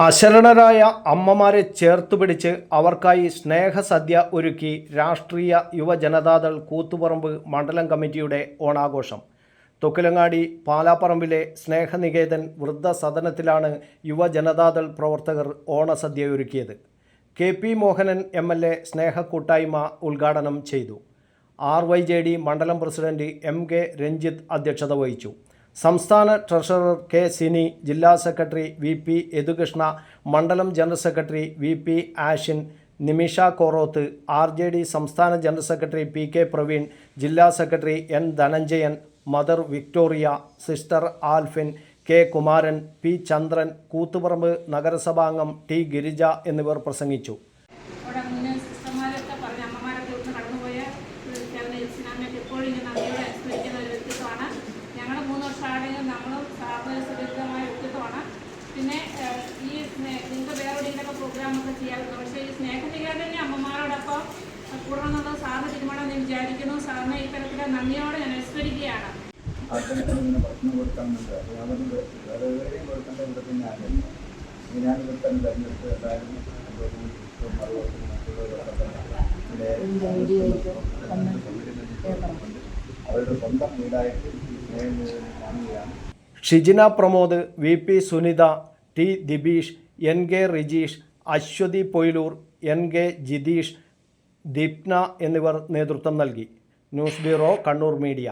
അശരണരായ അമ്മമാരെ ചേർത്തുപിടിച്ച് അവർക്കായി സ്നേഹസദ്യ ഒരുക്കി രാഷ്ട്രീയ യുവജനതാദൾ കൂത്തുപറമ്പ് മണ്ഡലം കമ്മിറ്റിയുടെ ഓണാഘോഷം. തൊക്കിലങ്ങാടി പാലാപ്പറമ്പിലെ സ്നേഹനികേതൻ വൃദ്ധസദനത്തിലാണ് യുവജനതാദൾ പ്രവർത്തകർ ഓണസദ്യ ഒരുക്കിയത്. K P Mohanan M L A സ്നേഹക്കൂട്ടായ്മ ഉദ്ഘാടനം ചെയ്തു. ആർ വൈ ജെ ഡി മണ്ഡലം പ്രസിഡന്റ് എം കെ രഞ്ജിത്ത് അധ്യക്ഷത വഹിച്ചു. സംസ്ഥാന ട്രഷറർ കെ സിനി ജില്ലാ സെക്രട്ടറി വി പി യദുകൃഷ്ണ മണ്ഡലം general secretary V P Ashin Nimisha Koroth R J D സംസ്ഥാന general secretary P K Praveen ജില്ലാ secretary N Dhananjayan mother Victoria sister Alphin K Kumaran P Chandran Koothuparamba നഗരസഭാംഗം T Girija എന്നിവർ പ്രസംഗിച്ചു. പിന്നെ ഈ നിങ്ങൾക്ക് വേറെ എവിടെയെങ്കിലൊക്കെ പ്രോഗ്രാമൊക്കെ ചെയ്യാറുണ്ട്? പക്ഷേ ഈ സ്നേഹനികേതനെ അമ്മമാരോടൊപ്പം കൂടണമെന്നുള്ളത് സാറിന് തീരുമാനം എന്ന് വിചാരിക്കുന്നു. സാറിനെ ഇത്തരത്തിലെ നന്ദിയോടെ ഞാൻ അനുസ്മരിക്കുകയാണ്. തന്നെ തന്നെ തന്നെ അവരുടെ സ്വന്തം വീടായിട്ട് സ്നേഹം കാണുകയാണ്. Shijina Pramod V P Sunitha T Dibeesh N K Rijeesh Aswathi Poyilur N K Jitheesh Deepna എന്നിവർ നേതൃത്വം നൽകി. News bureau Kannur media.